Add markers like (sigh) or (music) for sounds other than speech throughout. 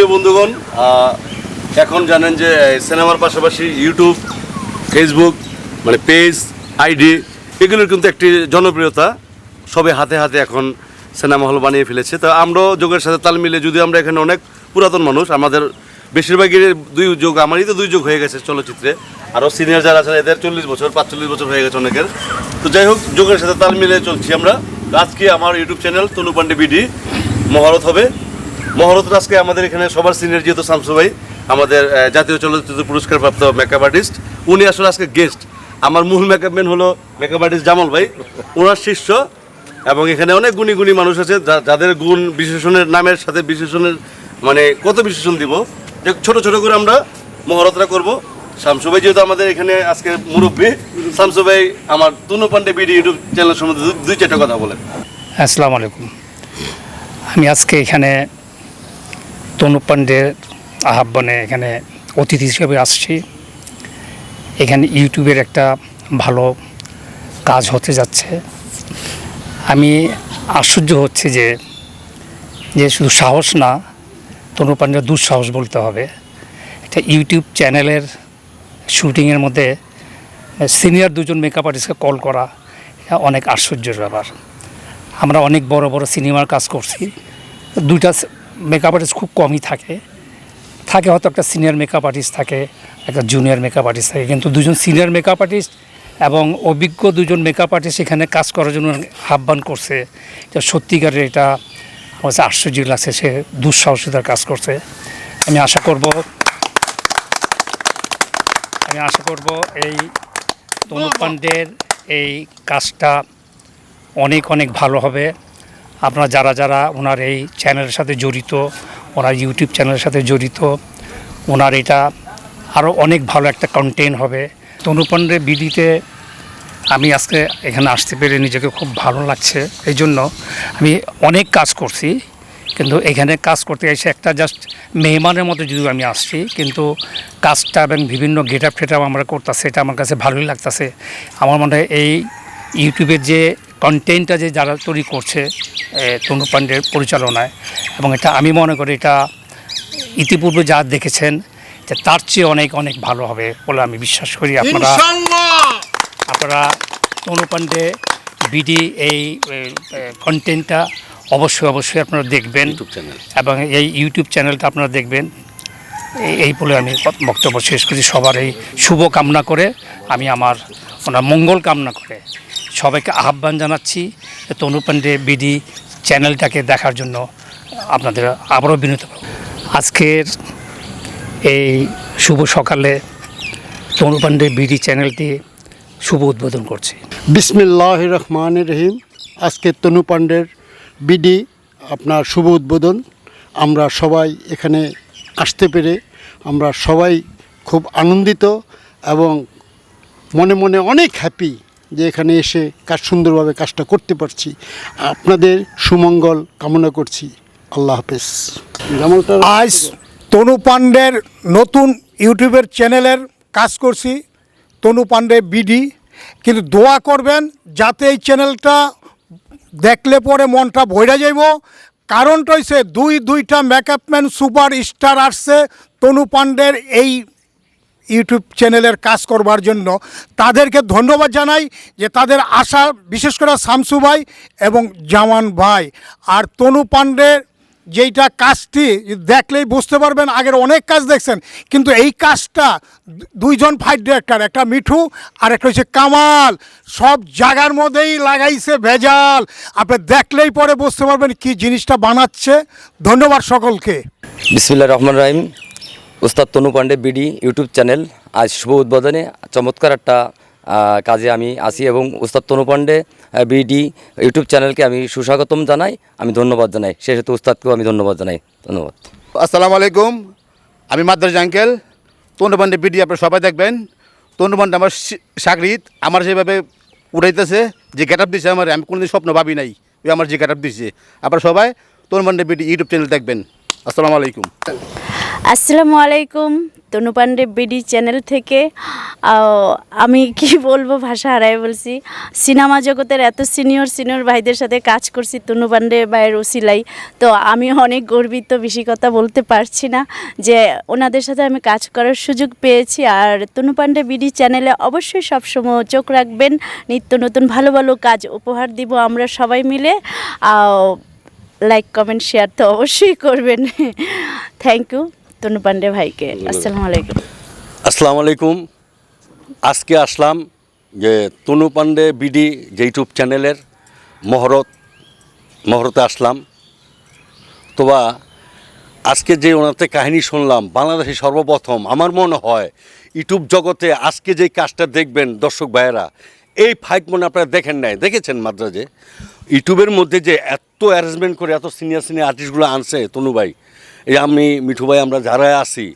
সুপ্রিয় বন্ধুগণ এখন জানেন যে সিনেমার পাশাপাশি ইউটিউব, ফেসবুক মানে পেজ, আইডি, এগুলোর কিন্তু একটি জনপ্রিয়তা সবে হাতে হাতে এখন সিনেমা হল বানিয়ে ফেলেছে। তো আমরাও যোগের সাথে তাল মিলে যদি আমরা এখানে অনেক পুরাতন মানুষ, আমাদের বেশিরভাগের দুই যুগ, আমারই তো দুই যুগ হয়ে গেছে চলচ্চিত্রে। আরও সিনিয়র যারা আছেন, এদের চল্লিশ বছর, পাঁচচল্লিশ বছর হয়ে গেছে অনেকের। তো যাই হোক, যোগের সাথে তাল মিলে চলছি আমরা। আজকে আমার YouTube channel Tanu Pandey BD মহরত হবে। মহরত আজকে আমাদের এখানে সবার সিনিয়র যেহেতু শামসু ভাই, আমাদের জাতীয় চলচ্চিত্র পুরস্কার প্রাপ্ত মেকআপ আর্টিস্ট উনি আসলে আজকে গেস্ট আমার মূল মেকআপ ম্যান হলো মেকআপ আর্টিস্ট জামাল ভাই, ওনার শিষ্য। এবং এখানে অনেক গুণী গুণী মানুষ আছে যাদের গুণ বিশেষণের, নামের সাথে বিশেষণের মানে কত বিশেষণ দিব। যে ছোট ছোট করে আমরা মহরতরা করব। শামসু ভাই যেহেতু আমাদের এখানে আজকে মুরব্বী, শামসু ভাই আমার Tanu Pandey BD YouTube channel সম্বন্ধে দুই চারটা কথা বলেন। আসসালামু আলাইকুম। আমি আজকে এখানে তনু পাণ্ডের আহ্বানে এখানে অতিথি হিসেবে আসছি। এখানে ইউটিউবের একটা ভালো কাজ হতে যাচ্ছে। আমি আশ্চর্য হচ্ছে যে যে শুধু সাহস না তনু পাণ্ডের দুঃসাহস বলতে হবে। একটা ইউটিউব চ্যানেলের শুটিংয়ের মধ্যে সিনিয়র দুজন মেকআপ আর্টিস্টকে কল করা, এটা অনেক আশ্চর্যের ব্যাপার। আমরা অনেক বড় বড় সিনেমার কাজ করছি। দুইটা মেকআপ আর্টিস্ট খুব কমই থাকে। থাকে হয়তো একটা সিনিয়র মেকআপ আর্টিস্ট থাকে, একটা জুনিয়র মেকআপ আর্টিস্ট থাকে, কিন্তু দুজন সিনিয়র মেকআপ আর্টিস্ট এবং অভিজ্ঞ দুজন মেকআপ আর্টিস্ট এখানে কাজ করার জন্য আহ্বান করছে সত্যিকারের এটা কাছে আশ্চর্য লাগছে, সে দুঃসাহসিতার কাজ করছে। আমি আশা করব, আমি আশা করব এই তনু পাণ্ডের এই কাজটা অনেক অনেক ভালো হবে। আপনারা যারা যারা ওনার এই চ্যানেলের সাথে জড়িত, ওনার ইউটিউব চ্যানেলের সাথে জড়িত, ওনার এটা আরও অনেক ভালো একটা কন্টেন্ট হবে। তনুপণ্ডে বিডিতে আমি আজকে এখানে আসতে পেরে নিজেকে খুব ভালো লাগছে। এই জন্য আমি অনেক কাজ করছি, কিন্তু এখানে কাজ করতে এসে একটা জাস্ট মেহমানের মতো যদিও আমি আসছি, কিন্তু কাজটা এবং বিভিন্ন গেট আপ টেট আমরা করতেছে এটা আমার কাছে ভালোই লাগতেছে। আমার মনে হয় এই ইউটিউবের যে কন্টেন্টটা যে যারা তৈরি করছে তনু পাণ্ডের পরিচালনায় এবং এটা আমি মনে করি এটা ইতিপূর্বে যা দেখেছেন যে তার চেয়ে অনেক অনেক ভালো হবে বলে আমি বিশ্বাস করি। আপনারা আপনারা তনু পাণ্ডে বিডি এই কন্টেন্টটা অবশ্যই অবশ্যই আপনারা দেখবেন। এবং এই ইউটিউব চ্যানেলটা আপনারা দেখবেন। এই- এই বলে আমি বক্তব্য শেষ করি। সবার এই শুভ কামনা করে আমি আমার ওনার মঙ্গল কামনা করে সবাইকে আহ্বান জানাচ্ছি তনু পাণ্ডে বিডি চ্যানেলটাকে দেখার জন্য আপনাদের আবারও বিনীত আজকের এই শুভ সকালে তনু পাণ্ডে বিডি চ্যানেলটি শুভ উদ্বোধন করছি। বিসমিল্লাহ রহমান রহিম। আজকে তনু পাণ্ডের বিডি আপনার শুভ উদ্বোধন। আমরা সবাই এখানে আসতে পেরে আমরা সবাই খুব আনন্দিত এবং মনে মনে অনেক হ্যাপি যে এখানে এসে কাজ সুন্দরভাবে কাজটা করতে পারছি। আপনাদের সুমঙ্গল কামনা করছি। আল্লাহ হাফেজ। আজ তনু পাণ্ডের নতুন ইউটিউবের চ্যানেলের কাজ করছি। তনু পাণ্ডে বিডি। কিন্তু দোয়া করবেন যাতে এই চ্যানেলটা দেখলে পরে মনটা ভরে যাইব। কারণটা হচ্ছে দুই দুইটা মেকআপম্যান সুপার স্টার আসছে তনু পাণ্ডের এই ইউটিউব চ্যানেলের কাজ করবার জন্য। তাদেরকে ধন্যবাদ জানাই যে তাদের আশা, বিশেষ করে শামসু ভাই এবং জামান ভাই আর তনু পাণ্ডের যেইটা কাজটি, দেখলেই বুঝতে পারবেন আগের অনেক কাজ দেখছেন, কিন্তু এই কাজটা দুইজন ফাইট ডিরেক্টর একটা মিঠু আর একটা হচ্ছে কামাল। সব জায়গার মধ্যেই লাগাইছে ভেজাল। আপনি দেখলেই পরে বুঝতে পারবেন কি জিনিসটা বানাচ্ছে। ধন্যবাদ সকলকে। বিসমিল্লা রহমান রাহিম। উস্তাদ Tanu Pandey, BD, YouTube channel. আজ শুভ উদ্বোধনে চমৎকার একটা কাজে আমি আসি এবং উস্তাদ তনু পাণ্ডে বিডি, ইউটিউব চ্যানেলকে আমি সুস্বাগতম জানাই, আমি ধন্যবাদ জানাই। সেই সাথে উস্তাদকেও আমি ধন্যবাদ জানাই। ধন্যবাদ। আসসালামু আলাইকুম, আমি মাদ্রাজ আঙ্কেল। তনুবান্ডে বিডি, আপনারা সবাই দেখবেন। তনুবান্ডে আমার সাকরিত আমার যেভাবে উড়াইতেছে, যে গেট আপ দিছে আমার, আমি কোনোদিন স্বপ্ন ভাবি নাই ওই আমার যে গেট আপ দিছে। আপনারা সবাই তনুবান্ডে বিডি, ইউটিউব চ্যানেল দেখবেন। আসসালামু আলাইকুম। আসসালামু আলাইকুম তনু পান্ডে বিডি চ্যানেল থেকে। আমি কি বলব, ভাষা হারাই বলছি। সিনেমা জগতের এত সিনিয়র সিনিয়র ভাইদের সাথে কাজ করছি তনু পান্ডে ভাইয়ের ওসিলাই। তো আমি অনেক গর্বিত, বেশি কথা বলতে পারছি না যে ওনাদের সাথে আমি কাজ করার সুযোগ পেয়েছি। আর তনু পান্ডে বিডি চ্যানেলে অবশ্যই সবসময় চোখ রাখবেন। নিত্য নতুন ভালো ভালো কাজ উপহার দিব আমরা সবাই মিলে। লাইক কমেন্ট শেয়ার তো অবশ্যই করবেন। (laughs) থ্যাংক ইউ তনু পান্ডে ভাইকে। আসসালামু আলাইকুম। আসসালামু আলাইকুম। আজকে আসলাম যে তনু পান্ডে বিডি যে ইউটিউব চ্যানেলের মহরত মহরতে আসলাম। তোবা আজকে যে ওনাতে কাহিনী শুনলাম বাংলাদেশে সর্বপ্রথম আমার মনে হয় ইউটিউব জগতে আজকে যে কাজটা দেখবেন দর্শক ভাইয়েরা এই ফাইট মনে আপনারা দেখেন নাই। দেখেছেন মাদ্রাজে? ইউটিউবের মধ্যে যে এত অ্যারেঞ্জমেন্ট করে এত সিনিয়র সিনিয়র আর্টিস্টগুলো আনছে তনু ভাই এই আমি, মিঠু ভাই, আমরা যারা আছি,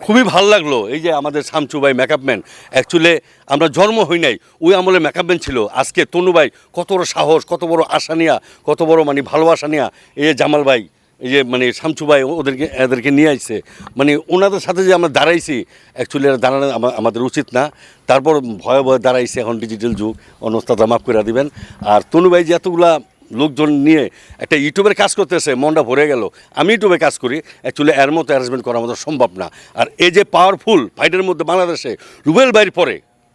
খুবই ভালো লাগল। এই যে আমাদের শামচু ভাই মেকআপ ম্যান অ্যাকচুয়ালি আমরা জন্ম হই নাই, ওই আমলে মেকআপ ম্যান ছিল। আজকে তনু ভাই, কত বড় সাহস, কত বড় আশা নিয়া, কত বড় মানে ভালোবাসা নিয়া, এই যে জামাল ভাই, এই যে মানে শামচু ভাই ওদেরকে, এদেরকে নিয়ে আসছে মানে ওনাদের সাথে যে আমরা দাঁড়াইছি অ্যাকচুয়ালি এরা দাঁড়ানো আমাদের উচিত না। তারপর ভয়ে ভয়ে দাঁড়াইছে এখন ডিজিটাল যুগ। অনস্তাটা মাফ করে দিবেন। আর তনু ভাই যে এতগুলা লোকজন নিয়ে একটা ইউটিউবের কাজ করতেছে, মনটা ভরে গেল। আমি ইউটিউবে কাজ করি অ্যাকচুয়ালি এর মতো অ্যারেঞ্জমেন্ট করা আমাদের সম্ভব না। আর এই যে পাওয়ারফুল ফাইটের মধ্যে বাংলাদেশে রুবেল ভাইয়ের পরে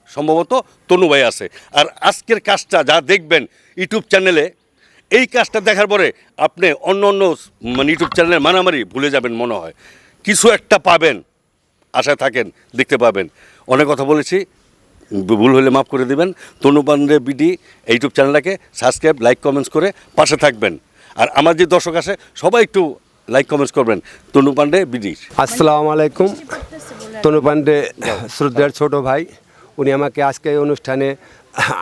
সম্ভবত তনু ভাই আছে। আর আজকের কাজটা যা দেখবেন ইউটিউব চ্যানেলে এই কাজটা দেখার পরে আপনি অন্য অন্য মানে ইউটিউব চ্যানেলের মারামারি ভুলে যাবেন মনে হয়। কিছু একটা পাবেন, আশায় থাকেন, দেখতে পাবেন। অনেক কথা বলেছি ভুল হলে মাফ করে দিবেন। তনু পান্ডে বিডি ইউটিউব চ্যানেলটাকে সাবস্ক্রাইব, লাইক, কমেন্টস করে পাশে থাকবেন। আর আমার যে দর্শক আছে, সবাই একটু লাইক, কমেন্টস করবেন। তনু পান্ডে বিডির আসসালামু আলাইকুম। তনু পান্ডে শ্রদ্ধার ছোট ভাই, উনি আমাকে আজকে এই অনুষ্ঠানে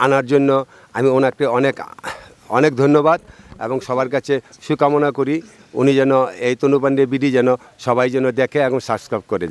আনার জন্য আমি ওনাকে অনেক অনেক ধন্যবাদ এবং সবার কাছে শুকামনা করি। উনি যেন এই তনু পান্ডে বিডি যেন সবাই যেন দেখে এবং সাবস্ক্রাইব করে